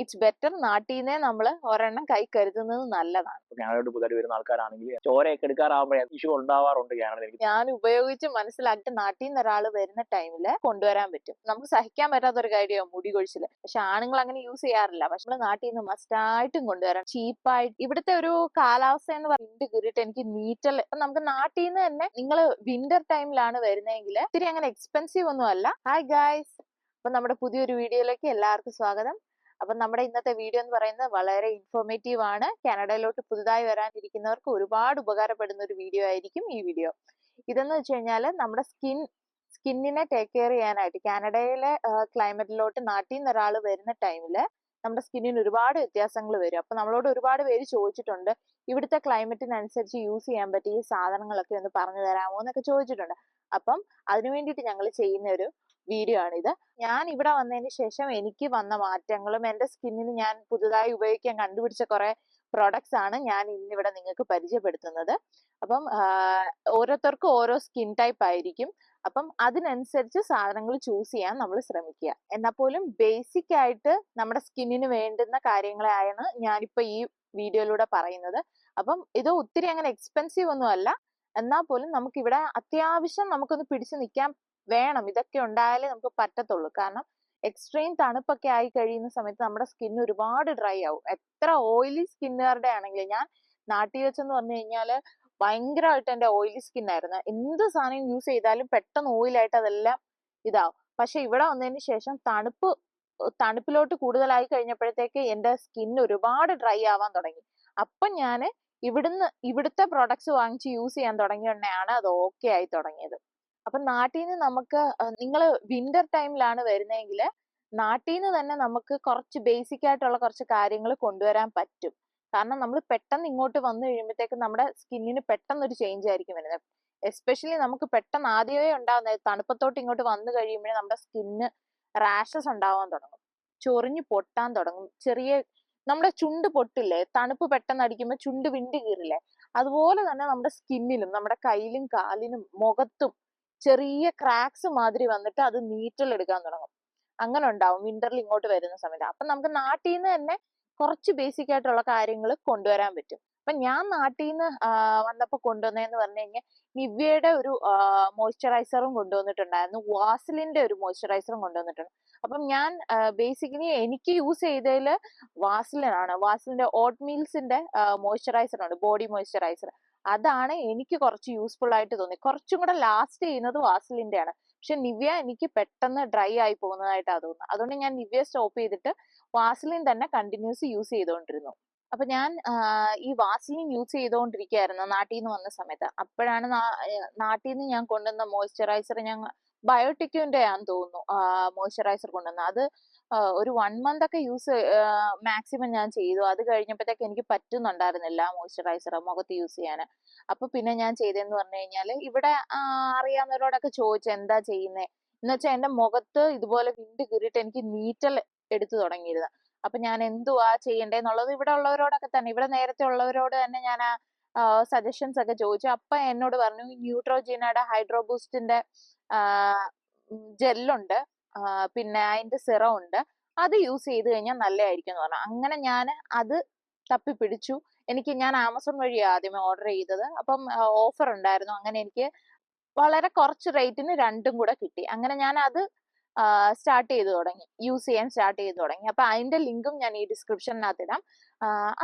It's better നാട്ടിൽ നിന്നേ നമ്മൾ ഒരെണ്ണം കൈ കരുതുന്നത് നല്ലതാണ്. കാനഡയോട് പുതുതായിട്ട് വരുന്ന ആൾക്കാരാണെങ്കിൽ ചോരയൊക്കെ എടുക്കാറാകുമ്പോഴേ ഇഷ്യൂ ഉണ്ടാവാറുണ്ട് ഞാൻ ഉപയോഗിച്ച് മനസ്സിലാക്കി നാട്ടിൽ നിന്ന് ഒരാൾ വരുന്ന ടൈമിൽ കൊണ്ടുവരാൻ പറ്റും. നമുക്ക് സഹിക്കാൻ പറ്റാത്ത ഒരു കാര്യമാണ് മുടി കൊഴിച്ചിൽ. പക്ഷെ ആണുങ്ങൾ അങ്ങനെ യൂസ് ചെയ്യാറില്ല. പക്ഷെ നമ്മൾ നാട്ടിൽ നിന്ന് മസ്റ്റായിട്ടും കൊണ്ടുവരാം. ചീപ്പായിട്ട് ഇവിടുത്തെ ഒരു കാലാവസ്ഥ എന്ന് പറയുന്നത് കീറിയിട്ട് എനിക്ക് നീറ്റൽ നമുക്ക് നാട്ടിൽ നിന്ന് തന്നെ നിങ്ങൾ വിന്റർ ടൈമിലാണ് വരുന്നതെങ്കിൽ ഇത്തിരി അങ്ങനെ എക്സ്പെൻസീവ് ഒന്നും അല്ല. ഹായ് ഗായ്സ് അപ്പൊ നമ്മുടെ പുതിയൊരു വീഡിയോയിലേക്ക് എല്ലാവർക്കും സ്വാഗതം. അപ്പൊ നമ്മുടെ ഇന്നത്തെ വീഡിയോ എന്ന് പറയുന്നത് വളരെ ഇൻഫോർമേറ്റീവ് ആണ്. കാനഡയിലോട്ട് പുതുതായി വരാനിരിക്കുന്നവർക്ക് ഒരുപാട് ഉപകാരപ്പെടുന്ന ഒരു വീഡിയോ ആയിരിക്കും ഈ വീഡിയോ. ഇതെന്ന് വെച്ച് കഴിഞ്ഞാൽ നമ്മുടെ സ്കിൻ സ്കിന്നിനെ ടേക്ക് കെയർ ചെയ്യാനായിട്ട് കാനഡയിലെ ക്ലൈമറ്റിലോട്ട് നാട്ടിൽ നിന്ന് ഒരാൾ വരുന്ന ടൈമിൽ നമ്മുടെ സ്കിന്നിന് ഒരുപാട് വ്യത്യാസങ്ങൾ വരും. അപ്പൊ നമ്മളോട് ഒരുപാട് പേര് ചോദിച്ചിട്ടുണ്ട് ഇവിടുത്തെ ക്ലൈമറ്റിനനുസരിച്ച് യൂസ് ചെയ്യാൻ പറ്റിയ സാധനങ്ങളൊക്കെ ഒന്ന് പറഞ്ഞു തരാമോ എന്നൊക്കെ ചോദിച്ചിട്ടുണ്ട്. അപ്പം അതിനു വേണ്ടിയിട്ട് ഞങ്ങൾ ചെയ്യുന്ന ഒരു വീഡിയോ ആണിത്. ഞാൻ ഇവിടെ വന്നതിന് ശേഷം എനിക്ക് വന്ന മാറ്റങ്ങളും എന്റെ സ്കിന്നിന് ഞാൻ പുതുതായി ഉപയോഗിക്കാൻ കണ്ടുപിടിച്ച കുറെ പ്രോഡക്ട്സ് ആണ് ഞാൻ ഇന്നിവിടെ നിങ്ങൾക്ക് പരിചയപ്പെടുത്തുന്നത്. അപ്പം ഓരോരുത്തർക്കും ഓരോ സ്കിൻ ടൈപ്പ് ആയിരിക്കും. അപ്പം അതിനനുസരിച്ച് സാധനങ്ങൾ ചൂസ് ചെയ്യാൻ നമ്മൾ ശ്രമിക്കുക. എന്നാൽ പോലും ബേസിക് ആയിട്ട് നമ്മുടെ സ്കിന്നിന് വേണ്ടുന്ന കാര്യങ്ങളെയാണ് ഞാനിപ്പോൾ ഈ വീഡിയോയിലൂടെ പറയുന്നത്. അപ്പം ഇത് ഒത്തിരി അങ്ങനെ എക്സ്പെൻസീവ് ഒന്നും അല്ല. എന്നാൽ പോലും നമുക്ക് ഇവിടെ അത്യാവശ്യം നമുക്കൊന്ന് പിടിച്ചു നിൽക്കാൻ വേണം. ഇതൊക്കെ ഉണ്ടായാലേ നമുക്ക് പറ്റത്തുള്ളൂ. കാരണം എക്സ്ട്രീം തണുപ്പൊക്കെ ആയി കഴിയുന്ന സമയത്ത് നമ്മുടെ സ്കിൻ ഒരുപാട് ഡ്രൈ ആവും. എത്ര ഓയിലി സ്കിന്നുകാരുടെ ആണെങ്കിലും ഞാൻ നാട്ടിൽ വെച്ചെന്ന് പറഞ്ഞു കഴിഞ്ഞാൽ ഭയങ്കരമായിട്ട് എന്റെ ഓയിലി സ്കിൻ ആയിരുന്നു. എന്ത് സാധനം യൂസ് ചെയ്താലും പെട്ടെന്ന് ഓയിലായിട്ട് അതെല്ലാം ഇതാവും. പക്ഷെ ഇവിടെ വന്നതിന് ശേഷം തണുപ്പ് തണുപ്പിലോട്ട് കൂടുതലായി കഴിഞ്ഞപ്പോഴത്തേക്ക് എന്റെ സ്കിൻ ഒരുപാട് ഡ്രൈ ആവാൻ തുടങ്ങി. അപ്പം ഞാൻ ഇവിടുന്ന് ഇവിടുത്തെ പ്രോഡക്ട്സ് വാങ്ങിച്ച് യൂസ് ചെയ്യാൻ തുടങ്ങിയോണ്ടാണ് അത് ഓക്കെ ആയി തുടങ്ങിയത്. അപ്പൊ നാട്ടിൽ നിന്ന് നമുക്ക് നിങ്ങൾ വിന്റർ ടൈമിലാണ് വരുന്നതെങ്കിൽ നാട്ടിൽ നിന്ന് തന്നെ നമുക്ക് കുറച്ച് ബേസിക് ആയിട്ടുള്ള കുറച്ച് കാര്യങ്ങൾ കൊണ്ടുവരാൻ പറ്റും. കാരണം നമ്മൾ പെട്ടെന്ന് ഇങ്ങോട്ട് വന്നു കഴിയുമ്പോഴത്തേക്ക് നമ്മുടെ സ്കിന്നിന് പെട്ടെന്ന് ഒരു ചേഞ്ച് ആയിരിക്കും വരുന്നത്. എസ്പെഷ്യലി നമുക്ക് പെട്ടെന്ന് ആദ്യമേ ഉണ്ടാകുന്ന തണുപ്പത്തോട്ട് ഇങ്ങോട്ട് വന്നു കഴിയുമ്പോഴേ നമ്മുടെ സ്കിന്ന് റാഷസ് ഉണ്ടാവാൻ തുടങ്ങും. ചൊറിഞ്ഞു പൊട്ടാൻ തുടങ്ങും. ചെറിയ നമ്മുടെ ചുണ്ട് പൊട്ടില്ലേ? തണുപ്പ് പെട്ടെന്ന് അടിക്കുമ്പോൾ ചുണ്ട് വിണ്ടി കീറില്ലേ? അതുപോലെ തന്നെ നമ്മുടെ സ്കിന്നിലും നമ്മുടെ കയ്യിലും കാലിനും മുഖത്തും ചെറിയ ക്രാക്സ് മാതിരി വന്നിട്ട് അത് നീറ്റൽ എടുക്കാൻ തുടങ്ങും. അങ്ങനെ ഉണ്ടാവും. വിന്ററിൽ ഇങ്ങോട്ട് വരുന്ന സമയത്ത്. അപ്പൊ നമുക്ക് നാട്ടിൽ നിന്ന് തന്നെ കുറച്ച് ബേസിക് ആയിട്ടുള്ള കാര്യങ്ങൾ കൊണ്ടുവരാൻ പറ്റും. അപ്പൊ ഞാൻ നാട്ടിൽ നിന്ന് വന്നപ്പോ കൊണ്ടുവന്നതെന്ന് പറഞ്ഞു കഴിഞ്ഞാൽ നിവ്യയുടെ ഒരു മോയ്സ്ചറൈസറും കൊണ്ടുവന്നിട്ടുണ്ടായിരുന്നു. വാസലിന്റെ ഒരു മോയ്സ്ചറൈസറും കൊണ്ടുവന്നിട്ടുണ്ട്. അപ്പം ഞാൻ ബേസിക്കലി എനിക്ക് യൂസ് ചെയ്തതിൽ വാസലിനാണ്. വാസലിന്റെ ഓട്ട് മീൽസിന്റെ മോയ്സ്ചറൈസർ ഉണ്ട്. ബോഡി മോയ്സ്ചറൈസർ അതാണ് എനിക്ക് കുറച്ച് യൂസ്ഫുൾ ആയിട്ട് തോന്നി കുറച്ചും കൂടെ ലാസ്റ്റ് ചെയ്യുന്നത് വാസലിന്റെ ആണ് പക്ഷെ നിവ്യ എനിക്ക് പെട്ടെന്ന് ഡ്രൈ ആയി പോകുന്നതായിട്ടാണ് തോന്നുന്നത്. അതുകൊണ്ട് ഞാൻ നിവ്യ സ്റ്റോപ്പ് ചെയ്തിട്ട് വാസലിൻ തന്നെ കണ്ടിന്യൂസ് യൂസ് ചെയ്തുകൊണ്ടിരുന്നു. അപ്പൊ ഞാൻ ഈ വാസലിൻ യൂസ് ചെയ്തുകൊണ്ടിരിക്കുകയായിരുന്നു നാട്ടിൽ നിന്ന് വന്ന സമയത്ത്. അപ്പോഴാണ് നാട്ടിൽ നിന്ന് ഞാൻ കൊണ്ടുവന്ന മോയ്സ്ചറൈസർ ഞാൻ ബയോട്ടിക്കിന്റെ ആണെന്ന് തോന്നുന്നു മോയ്സ്ചറൈസർ കൊണ്ടുവന്നത്. അത് ഒരു വൺ മന്ത് ഒക്കെ യൂസ് മാക്സിമം ഞാൻ ചെയ്തു. അത് കഴിഞ്ഞപ്പോഴത്തേക്ക് എനിക്ക് പറ്റുന്നുണ്ടായിരുന്നില്ല മോയ്സ്ചറൈസർ മുഖത്ത് യൂസ് ചെയ്യാൻ. അപ്പൊ പിന്നെ ഞാൻ ചെയ്തതെന്ന് പറഞ്ഞു കഴിഞ്ഞാൽ ഇവിടെ അറിയാവുന്നവരോടൊക്കെ ചോദിച്ചു എന്താ ചെയ്യുന്നത് എന്ന് വെച്ചാൽ എന്റെ മുഖത്ത് ഇതുപോലെ വിണ്ട് കീറിയിട്ട് എനിക്ക് നീറ്റൽ എടുത്തു തുടങ്ങിയിരുന്നു. അപ്പൊ ഞാൻ എന്തുവാ ചെയ്യണ്ടേന്നുള്ളത് ഇവിടെ ഉള്ളവരോടൊക്കെ തന്നെ ഇവിടെ നേരത്തെ ഉള്ളവരോട് തന്നെ ഞാൻ സജഷൻസ് ഒക്കെ ചോദിച്ചു. അപ്പൊ എന്നോട് പറഞ്ഞു ന്യൂട്രോജീനയുടെ ഹൈഡ്രോബൂസ്റ്റിന്റെ ജെല്ലുണ്ട് പിന്നെ അതിന്റെ സിറം ഉണ്ട് അത് യൂസ് ചെയ്ത് കഴിഞ്ഞാൽ നല്ലതായിരിക്കും എന്ന് പറഞ്ഞു. അങ്ങനെ ഞാൻ അത് തപ്പി പിടിച്ചു എനിക്ക് ഞാൻ ആമസോൺ വഴി ആദ്യമേ ഓർഡർ ചെയ്തത്. അപ്പം ഓഫർ ഉണ്ടായിരുന്നു. അങ്ങനെ എനിക്ക് വളരെ കുറച്ച് റേറ്റിന് രണ്ടും കൂടെ കിട്ടി. അങ്ങനെ ഞാൻ അത് സ്റ്റാർട്ട് ചെയ്തു തുടങ്ങി. യൂസ് ചെയ്യാൻ സ്റ്റാർട്ട് ചെയ്തു തുടങ്ങി. അപ്പൊ അതിന്റെ ലിങ്കും ഞാൻ ഈ ഡിസ്ക്രിപ്ഷനകത്ത് ഇടാം.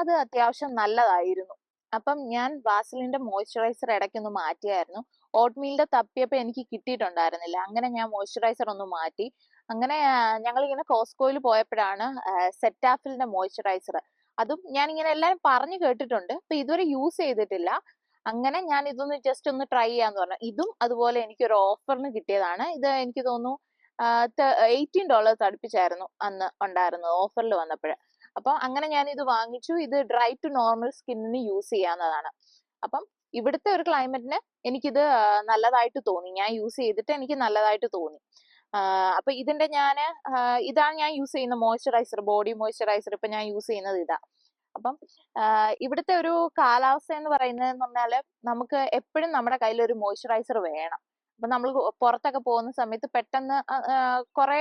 അത് അത്യാവശ്യം നല്ലതായിരുന്നു. അപ്പം ഞാൻ വാസലിന്റെ മോയ്സ്ചറൈസർ ഇടയ്ക്കൊന്ന് മാറ്റിയായിരുന്നു. ഓട്ട്മീലിന്റെ തപ്പിയപ്പോൾ എനിക്ക് കിട്ടിയിട്ടുണ്ടായിരുന്നില്ല. അങ്ങനെ ഞാൻ മോയ്സ്ചറൈസർ ഒന്ന് മാറ്റി. അങ്ങനെ ഞങ്ങൾ ഇങ്ങനെ കോസ്കോയിൽ പോയപ്പോഴാണ് സെറ്റാഫിലിന്റെ മോയ്സ്ചറൈസർ. അതും ഞാൻ ഇങ്ങനെ എല്ലാവരും പറഞ്ഞു കേട്ടിട്ടുണ്ട്. അപ്പൊ ഇതുവരെ യൂസ് ചെയ്തിട്ടില്ല. അങ്ങനെ ഞാൻ ഇതൊന്ന് ജസ്റ്റ് ഒന്ന് ട്രൈ ചെയ്യാന്ന് പറഞ്ഞു. ഇതും അതുപോലെ എനിക്ക് ഒരു ഓഫറിന് കിട്ടിയതാണ്. ഇത് എനിക്ക് തോന്നുന്നു എയ്റ്റീൻ ഡോളേഴ്സ് അടുപ്പിച്ചായിരുന്നു അന്ന് ഉണ്ടായിരുന്നത് ഓഫറിൽ വന്നപ്പോൾ അപ്പം അങ്ങനെ ഞാൻ ഇത് വാങ്ങിച്ചു. ഇത് ഡ്രൈ ടു നോർമൽ സ്കിന്നിന് യൂസ് ചെയ്യാവുന്നതാണ്. അപ്പം ഇവിടുത്തെ ഒരു ക്ലൈമറ്റിന് എനിക്കിത് നല്ലതായിട്ട് തോന്നി. ഞാൻ യൂസ് ചെയ്തിട്ട് എനിക്ക് നല്ലതായിട്ട് തോന്നി. അപ്പൊ ഇതിന്റെ ഞാൻ ഇതാണ് ഞാൻ യൂസ് ചെയ്യുന്ന മോയ്സ്ചറൈസർ ബോഡി മോയ്സ്ചറൈസർ ഇപ്പൊ ഞാൻ യൂസ് ചെയ്യുന്നത് ഇതാ. അപ്പം ഇവിടുത്തെ ഒരു കാലാവസ്ഥ എന്ന് പറയുന്നത് പറഞ്ഞാൽ നമുക്ക് എപ്പോഴും നമ്മുടെ കയ്യിൽ ഒരു മോയ്സ്ചറൈസർ വേണം. അപ്പൊ നമ്മൾ പുറത്തൊക്കെ പോകുന്ന സമയത്ത് പെട്ടെന്ന് കുറെ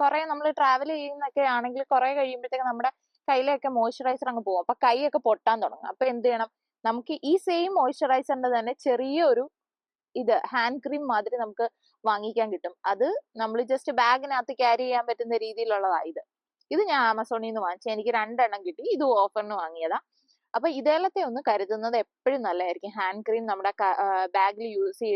കുറെ നമ്മൾ ട്രാവൽ ചെയ്യുന്നൊക്കെ ആണെങ്കിൽ കുറെ കഴിയുമ്പോഴത്തേക്ക് നമ്മുടെ കയ്യിലൊക്കെ മോയ്സ്ചറൈസർ അങ്ങ് പോകും. അപ്പൊ കൈയൊക്കെ പൊട്ടാൻ തുടങ്ങും. അപ്പൊ എന്ത് ചെയ്യണം? നമുക്ക് ഈ സെയിം മോയ്സ്ചറൈസറിന്റെ തന്നെ ചെറിയൊരു ഇത് ഹാൻഡ് ക്രീം മാതിരി നമുക്ക് വാങ്ങിക്കാൻ കിട്ടും. അത് നമ്മൾ ജസ്റ്റ് ബാഗിനകത്ത് ക്യാരി ചെയ്യാൻ പറ്റുന്ന രീതിയിലുള്ളതാണ് ഇത്. ഇത് ഞാൻ ആമസോണിൽ നിന്ന് വാങ്ങിച്ചു. എനിക്ക് രണ്ടെണ്ണം കിട്ടി. ഇത് ഓഫറിന് വാങ്ങിയതാ. അപ്പൊ ഇതേലത്തെ ഒന്ന് കരുതുന്നത് എപ്പോഴും നല്ലതായിരിക്കും. ഹാൻഡ് ക്രീം നമ്മുടെ ബാഗിൽ യൂസ്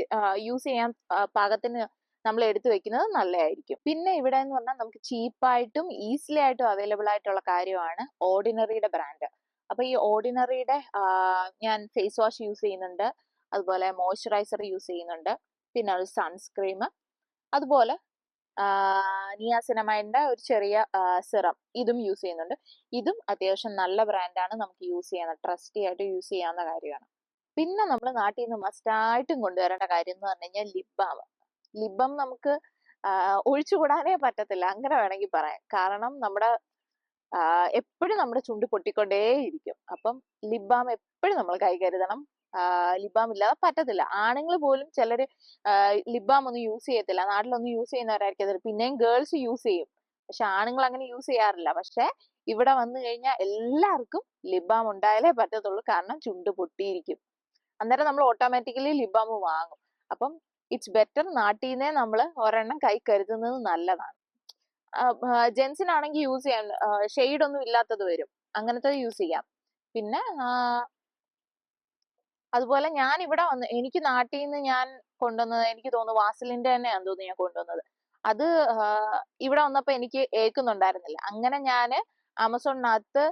യൂസ് ചെയ്യാൻ പാകത്തിന് നമ്മൾ എടുത്തു വെക്കുന്നത് നല്ലതായിരിക്കും. പിന്നെ ഇവിടെ എന്ന് പറഞ്ഞാൽ നമുക്ക് ചീപ്പായിട്ടും ഈസിലി ആയിട്ടും അവൈലബിൾ ആയിട്ടുള്ള കാര്യമാണ് ഓർഡിനറിയുടെ ബ്രാൻഡ് അപ്പൊ ഈ ഓർഡിനറിയുടെ ഞാൻ ഫേസ് വാഷ് യൂസ് ചെയ്യുന്നുണ്ട്. അതുപോലെ മോയ്സ്ചറൈസർ യൂസ് ചെയ്യുന്നുണ്ട്. പിന്നെ ഒരു സൺസ്ക്രീം. അതുപോലെ നിയാസിനമൈഡിന്റെ ഒരു ചെറിയ സിറം. ഇതും യൂസ് ചെയ്യുന്നുണ്ട്. ഇതും അത്യാവശ്യം നല്ല ബ്രാൻഡാണ്. നമുക്ക് യൂസ് ചെയ്യാവുന്ന ട്രസ്റ്റി ആയിട്ട് യൂസ് ചെയ്യാവുന്ന കാര്യമാണ്. പിന്നെ നമ്മൾ നാട്ടിൽ നിന്ന് മസ്റ്റായിട്ടും കൊണ്ടുവരേണ്ട കാര്യം എന്ന് പറഞ്ഞു കഴിഞ്ഞാൽ ലിബാം ലിബം നമുക്ക് ഒഴിച്ചുകൂടാനേ പറ്റത്തില്ല. അങ്ങനെ വേണമെങ്കിൽ പറയാം. കാരണം നമ്മുടെ എപ്പോഴും നമ്മുടെ ചുണ്ട് പൊട്ടിക്കൊണ്ടേയിരിക്കും. അപ്പം ലിപ് ബാം എപ്പോഴും നമ്മൾ കൈ കരുതണം. ലിബാം ഇല്ലാതെ പറ്റത്തില്ല. ആണുങ്ങൾ പോലും ചിലര് ലിബാം ഒന്നും യൂസ് ചെയ്യത്തില്ല. നാട്ടിലൊന്നും യൂസ് ചെയ്യുന്നവരായിരിക്കും പിന്നെയും ഗേൾസ് യൂസ് ചെയ്യും. പക്ഷെ ആണുങ്ങൾ അങ്ങനെ യൂസ് ചെയ്യാറില്ല. പക്ഷെ ഇവിടെ വന്നു കഴിഞ്ഞാൽ എല്ലാവർക്കും ലിബാം ഉണ്ടായാലേ പറ്റത്തുള്ളൂ. കാരണം ചുണ്ട് പൊട്ടിയിരിക്കും. അന്നേരം നമ്മൾ ഓട്ടോമാറ്റിക്കലി ലിബാം വാങ്ങും. അപ്പം ഇറ്റ്സ് ബെറ്റർ നാട്ടിൽ നിന്നേ നമ്മൾ ഒരെണ്ണം കൈ കരുതുന്നത് നല്ലതാണ്. ജെൻസിനാണെങ്കിൽ യൂസ് ചെയ്യാൻ ഷെയ്ഡ് ഒന്നും ഇല്ലാത്തത് വരും. അങ്ങനത്തെ യൂസ് ചെയ്യാം. പിന്നെ അതുപോലെ ഞാൻ ഇവിടെ വന്ന് എനിക്ക് നാട്ടിൽ നിന്ന് ഞാൻ കൊണ്ടുവന്നത് എനിക്ക് തോന്നുന്നു വാസലിന്റെ തന്നെയാണ് തോന്നുന്നു ഞാൻ കൊണ്ടുവന്നത്. അത് ഇവിടെ വന്നപ്പോ എനിക്ക് ഏക്കുന്നുണ്ടായിരുന്നില്ല അങ്ങനെ ഞാൻ ആമസോണിനകത്ത്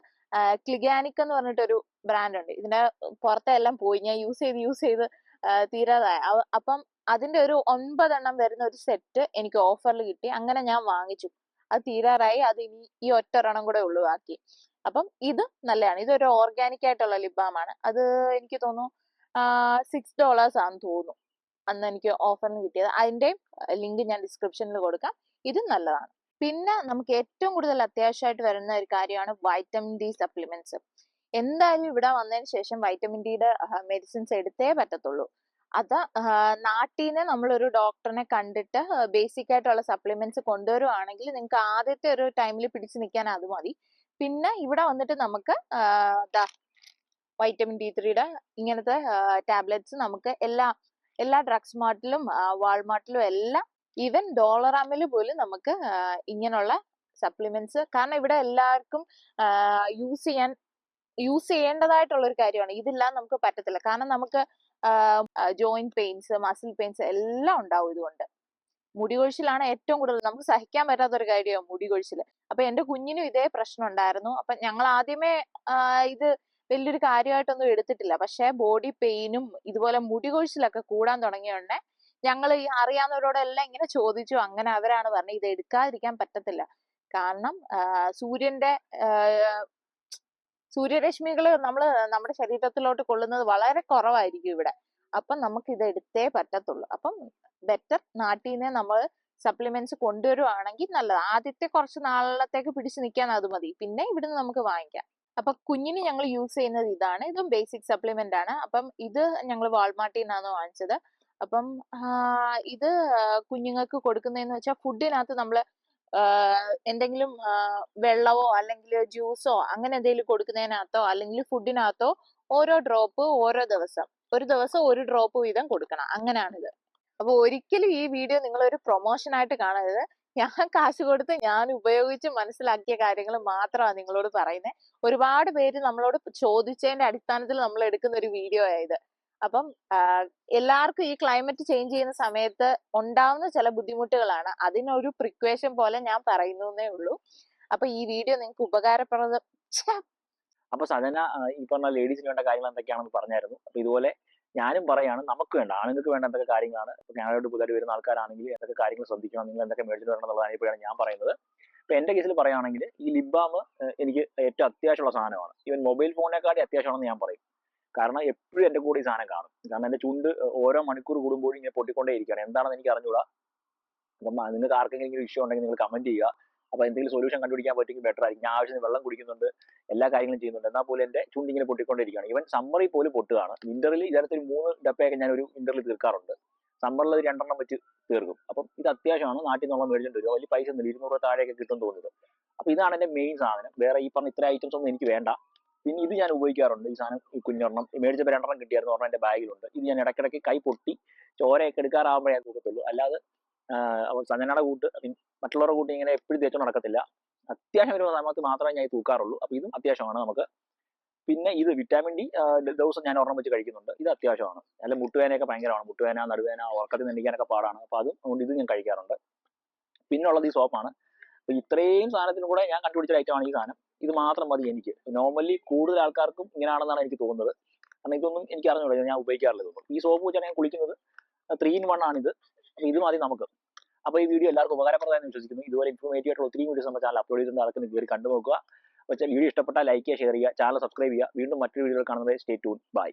ക്ലിഗാനിക് എന്ന് പറഞ്ഞിട്ടൊരു ബ്രാൻഡ് ഉണ്ട് ഇതിന്റെ പുറത്തെല്ലാം പോയി. ഞാൻ യൂസ് ചെയ്ത് യൂസ് ചെയ്ത് തീരാതായി. അപ്പം അതിന്റെ ഒരു ഒൻപതെണ്ണം വരുന്ന ഒരു സെറ്റ് എനിക്ക് ഓഫറിൽ കിട്ടി. അങ്ങനെ ഞാൻ വാങ്ങിച്ചു. അത് തീരാറായി അത് ഇനി ഈ ഒറ്റ ഒരെണ്ണം കൂടെ ഉള്ളു ബാക്കി. അപ്പം ഇത് നല്ലതാണ്. ഇതൊരു ഓർഗാനിക് ആയിട്ടുള്ള ലിബാമാണ് ആണ്. അത് എനിക്ക് തോന്നുന്നു സിക്സ് ഡോളേഴ്സ് ആണെന്ന് തോന്നുന്നു. അന്ന് എനിക്ക് ഓഫറിന് കിട്ടിയത്. അതിന്റെ ലിങ്ക് ഞാൻ ഡിസ്ക്രിപ്ഷനിൽ കൊടുക്കാം. ഇത് നല്ലതാണ്. പിന്നെ നമുക്ക് ഏറ്റവും കൂടുതൽ അത്യാവശ്യമായിട്ട് വരുന്ന ഒരു കാര്യമാണ് വൈറ്റമിൻ ഡി സപ്ലിമെന്റ്സ് എന്തായാലും ഇവിടെ വന്നതിന് ശേഷം വൈറ്റമിൻ ഡിയുടെ മെഡിസിൻസ് എടുത്തേ പറ്റത്തുള്ളൂ. അത് നാട്ടിൽ നിന്ന് നമ്മളൊരു ഡോക്ടറിനെ കണ്ടിട്ട് ബേസിക് ആയിട്ടുള്ള സപ്ലിമെന്റ്സ് കൊണ്ടുവരുവാണെങ്കിൽ നിങ്ങൾക്ക് ആദ്യത്തെ ഒരു ടൈമിൽ പിടിച്ചു നിൽക്കാൻ അത് മതി. പിന്നെ ഇവിടെ വന്നിട്ട് നമുക്ക് വൈറ്റമിൻ ഡി ത്രീയുടെ ഇങ്ങനത്തെ ടാബ്ലറ്റ്സ് നമുക്ക് എല്ലാ എല്ലാ ഡ്രഗ്സ് മാർട്ടിലും വാൾമാർട്ടിലും എല്ലാം ഈവൻ ഡോളറാമിൽ പോലും നമുക്ക് ഇങ്ങനെയുള്ള സപ്ലിമെന്റ്സ്. കാരണം ഇവിടെ എല്ലാവർക്കും യൂസ് ചെയ്യാൻ യൂസ് ചെയ്യേണ്ടതായിട്ടുള്ള ഒരു കാര്യമാണ്. ഇതില്ലാതെ നമുക്ക് പറ്റത്തില്ല. കാരണം നമുക്ക് ജോയിന്റ് പെയിൻസ് മസിൽ പെയിൻസ് എല്ലാം ഉണ്ടാവും ഇതുകൊണ്ട്. മുടി കൊഴിച്ചിലാണ് ഏറ്റവും കൂടുതൽ. നമുക്ക് സഹിക്കാൻ പറ്റാത്ത ഒരു കാര്യമാണ് മുടി കൊഴിച്ചിൽ അപ്പൊ എന്റെ കുഞ്ഞിനും ഇതേ പ്രശ്നം ഉണ്ടായിരുന്നു. അപ്പൊ ഞങ്ങൾ ആദ്യമേ ഇത് വലിയൊരു കാര്യമായിട്ടൊന്നും എടുത്തിട്ടില്ല. പക്ഷെ ബോഡി പെയിനും ഇതുപോലെ മുടി കൊഴിച്ചിലൊക്കെ കൂടാൻ തുടങ്ങിയുടനെ ഞങ്ങൾ ഈ അറിയാവുന്നവരോടെല്ലാം ഇങ്ങനെ ചോദിച്ചു. അങ്ങനെ അവരാണ് പറഞ്ഞത് ഇത് എടുക്കാതിരിക്കാൻ പറ്റത്തില്ല. കാരണം സൂര്യന്റെ സൂര്യരശ്മികൾ നമ്മൾ നമ്മുടെ ശരീരത്തിലോട്ട് കൊള്ളുന്നത് വളരെ കുറവായിരിക്കും ഇവിടെ. അപ്പം നമുക്ക് ഇത് എടുത്തേ പറ്റത്തുള്ളൂ. അപ്പം ബെറ്റർ നാട്ടിൽ നിന്ന് നമ്മൾ സപ്ലിമെന്റ്സ് കൊണ്ടുവരുവാണെങ്കിൽ നല്ലത്. ആദ്യത്തെ കുറച്ച് നാളത്തേക്ക് പിടിച്ചു നിൽക്കാൻ അത് മതി. പിന്നെ ഇവിടുന്ന് നമുക്ക് വാങ്ങിക്കാം. അപ്പൊ കുഞ്ഞിന് ഞങ്ങൾ യൂസ് ചെയ്യുന്നത് ഇതാണ്. ഇതും ബേസിക് സപ്ലിമെന്റ് ആണ്. അപ്പം ഇത് ഞങ്ങൾ വാൾമാർട്ടിൽ നിന്നാണ് വാങ്ങിച്ചത്. അപ്പം ഇത് കുഞ്ഞുങ്ങൾക്ക് കൊടുക്കുന്നതെന്ന് വെച്ചാൽ ഫുഡിനകത്ത് നമ്മൾ എന്തെങ്കിലും വെള്ളമോ അല്ലെങ്കിൽ ജ്യൂസോ അങ്ങനെ എന്തെങ്കിലും കൊടുക്കുന്നതിനകത്തോ അല്ലെങ്കിൽ ഫുഡിനകത്തോ ഓരോ ഡ്രോപ്പ് ഓരോ ദിവസം. ഒരു ദിവസം ഒരു ഡ്രോപ്പ് വീതം കൊടുക്കണം. അങ്ങനെയാണിത് അപ്പൊ ഒരിക്കലും ഈ വീഡിയോ നിങ്ങൾ ഒരു പ്രൊമോഷൻ ആയിട്ട് കാണരുത്. ഞാൻ കാശ് കൊടുത്ത് ഞാൻ ഉപയോഗിച്ച് മനസ്സിലാക്കിയ കാര്യങ്ങൾ മാത്രമാണ് നിങ്ങളോട് പറയുന്നത് ഒരുപാട് പേര് നമ്മളോട് ചോദിച്ചതിന്റെ അടിസ്ഥാനത്തിൽ നമ്മൾ എടുക്കുന്ന ഒരു വീഡിയോ ആയത് അപ്പം എല്ലാവർക്കും ഈ ക്ലൈമറ്റ് ചേഞ്ച് ചെയ്യുന്ന സമയത്ത് ഉണ്ടാവുന്ന ചില ബുദ്ധിമുട്ടുകളാണ്. അതിനൊരു പ്രിക്വേഷൻ പോലെ ഞാൻ പറയുന്നേ ഉള്ളൂ. അപ്പൊ ഈ വീഡിയോ നിങ്ങൾക്ക് ഉപകാരപ്രദ. അപ്പൊ സജന ഈ പറഞ്ഞ ലേഡീസിന് വേണ്ട കാര്യങ്ങൾ എന്തൊക്കെയാണെന്ന് പറഞ്ഞായിരുന്നു. അപ്പൊ ഇതുപോലെ ഞാനും പറയാണ് നമുക്ക് വേണ്ട ആണുങ്ങൾക്ക് വേണ്ട എന്തൊക്കെ കാര്യങ്ങളാണ്. ഇപ്പൊ ഞങ്ങളോട് പുതിയ വരുന്ന ആൾക്കാരാണെങ്കിൽ എന്തൊക്കെ കാര്യങ്ങൾ ശ്രദ്ധിക്കണം നിങ്ങൾ എന്തൊക്കെ മേടിച്ചു തരണം എന്നുള്ളതാണ് ഇപ്പോഴാണ് ഞാൻ പറയുന്നത്. ഇപ്പൊ എന്റെ കേസിൽ പറയുകയാണെങ്കിൽ ഈ ലിബാം എനിക്ക് ഏറ്റവും അത്യാവശ്യമുള്ള സാധനമാണ്. ഈവൻ മൊബൈൽ ഫോണിനെക്കാട്ടി അത്യാവശ്യമാണെന്ന് ഞാൻ പറയും. കാരണം എപ്പോഴും എന്റെ കൂടെ ഈ സാധനം കാണും. കാരണം എന്റെ ചുണ്ട് ഓരോ മണിക്കൂർ കൂടുമ്പോഴും ഇങ്ങനെ പൊട്ടിക്കൊണ്ടേ ഇരിക്കുകയാണ്. എന്താണെന്ന് എനിക്ക് അറിഞ്ഞൂടാ. അപ്പം നിങ്ങൾക്ക് ആർക്കെങ്കിലും ഇഷ്യൂ ഉണ്ടെങ്കിൽ നിങ്ങൾ കമന്റ് ചെയ്യുക. അപ്പൊ എന്തെങ്കിലും സൊല്യൂഷൻ കണ്ടുപിടിക്കാൻ പറ്റുമെങ്കിൽ ബെറ്റർ ആയിരിക്കും. ഞാൻ ആവശ്യത്തിന് വെള്ളം കുടിക്കുന്നുണ്ട് എല്ലാ കാര്യങ്ങളും ചെയ്യുന്നുണ്ട്. എന്നാൽ പോലും എന്റെ ചുണ്ട് ഇങ്ങനെ പൊട്ടിക്കൊണ്ടിരിക്കുകയാണ് ഈവൻ സമ്മറിൽ പോലും പൊട്ടുകയാണ്. വിന്ററിൽ ഇതരത്തിൽ മൂന്ന് ഡപ്പയൊക്കെ ഞാൻ ഒരു വിന്ററിൽ തീർക്കാറുണ്ട്. സമ്മറിൽ രണ്ടെണ്ണം വെച്ച് തീർക്കും. അപ്പം ഇത് അത്യാവശ്യമാണ്. നാട്ടിൽ നിന്നുള്ള മേടിച്ചിട്ട് വരും. വലിയ പൈസ ഒന്നുമില്ല ഇരുന്നൂറ് താഴെയൊക്കെ കിട്ടും തോന്നുന്നത് അപ്പൊ ഇതാണ് എന്റെ മെയിൻ സാധനം. വേറെ ഈ പറഞ്ഞ ഇത്ര ഐറ്റംസ് ഒന്നും എനിക്ക് വേണ്ട. പിന്നെ ഇത് ഞാൻ ഉപയോഗിക്കാറുണ്ട്. ഈ സാധനം ഈ കുഞ്ഞൊരെണ്ണം മേടിച്ചപ്പോൾ രണ്ടെണ്ണം കിട്ടിയായിരുന്നു ഒരെണ്ണം എന്റെ ബാഗിലുണ്ട്. ഇത് ഞാൻ ഇടയ്ക്കിടയ്ക്ക് കൈ പൊട്ടി ചോരയൊക്കെ ഞാൻ തൂക്കത്തുള്ളൂ അല്ലാതെ സഞ്ജനയുടെ കൂട്ട് മറ്റുള്ളവരുടെ കൂട്ട് ഇങ്ങനെ എപ്പോഴും തേച്ചു നടക്കത്തില്ല. അത്യാവശ്യം ഒരു സമയത്ത് മാത്രമേ ഞാൻ തൂക്കാറുള്ളൂ. അപ്പൊ ഇതും അത്യാവശ്യമാണ് നമുക്ക്. പിന്നെ ഇത് വിറ്റാമിൻ ഡി ദിവസം ഞാൻ ഒരെണ്ണം വെച്ച് കഴിക്കുന്നുണ്ട്. ഇത് അത്യാവശ്യമാണ്. അല്ല മുട്ടുവേനയൊക്കെ ഭയങ്കരമാണ്. മുട്ടുവേന നടുവേന ഉറക്കത്തിൽ നിന്നിക്കാനൊക്കെ പാടാണ്. അപ്പൊ അതും അതുകൊണ്ട് ഇത് ഞാൻ കഴിക്കാറുണ്ട്. പിന്നെ ഉള്ളത് ഈ സോപ്പാണ്. അപ്പൊ ഇത്രയും സാധനത്തിനും കൂടെ ഞാൻ കണ്ടുപിടിച്ച ഐറ്റമാണ് ഈ സാധനം. ഇത് മാത്രം മതി എനിക്ക്. നോർമലി കൂടുതൽ ആൾക്കാർക്കും ഇങ്ങനെയാണെന്നാണ് എനിക്ക് തോന്നുന്നത്. കാരണം ഇതൊന്നും എനിക്ക് അറിഞ്ഞൂടാ ഞാൻ ഉപയോഗിക്കാറില്ല ഇതൊന്നും. ഈ സോപ്പ് വെച്ചാണ് ഞാൻ കുളിക്കുന്നത്. ത്രീ ഇൻ വൺ ആണിത്. അപ്പൊ ഇത് മതി നമുക്ക്. അപ്പൊ ഈ വീഡിയോ എല്ലാവർക്കും ഉപകാരപ്രദമായെന്ന് വിശ്വസിക്കുന്നു. ഇതുപോലെ ഇൻഫോർമേറ്റീവ് ആയിട്ടുള്ള ഒത്തിരി വീഡിയോസ് നമ്മുടെ ചാനൽ അപ്ലോഡ് ചെയ്തിട്ടുണ്ട്. അതൊക്കെ കയറി കണ്ടു നോക്കുക വെച്ചാൽ വീഡിയോ ഇഷ്ടപ്പെട്ടാൽ ലൈക്ക് ചെയ്യുക ഷെയർ ചെയ്യുക ചാനൽ സബ്സ്ക്രൈബ് ചെയ്യുക. വീണ്ടും മറ്റൊരു വീഡിയോ കാണുന്നത് സ്റ്റേ ട്യൂൺ ബൈ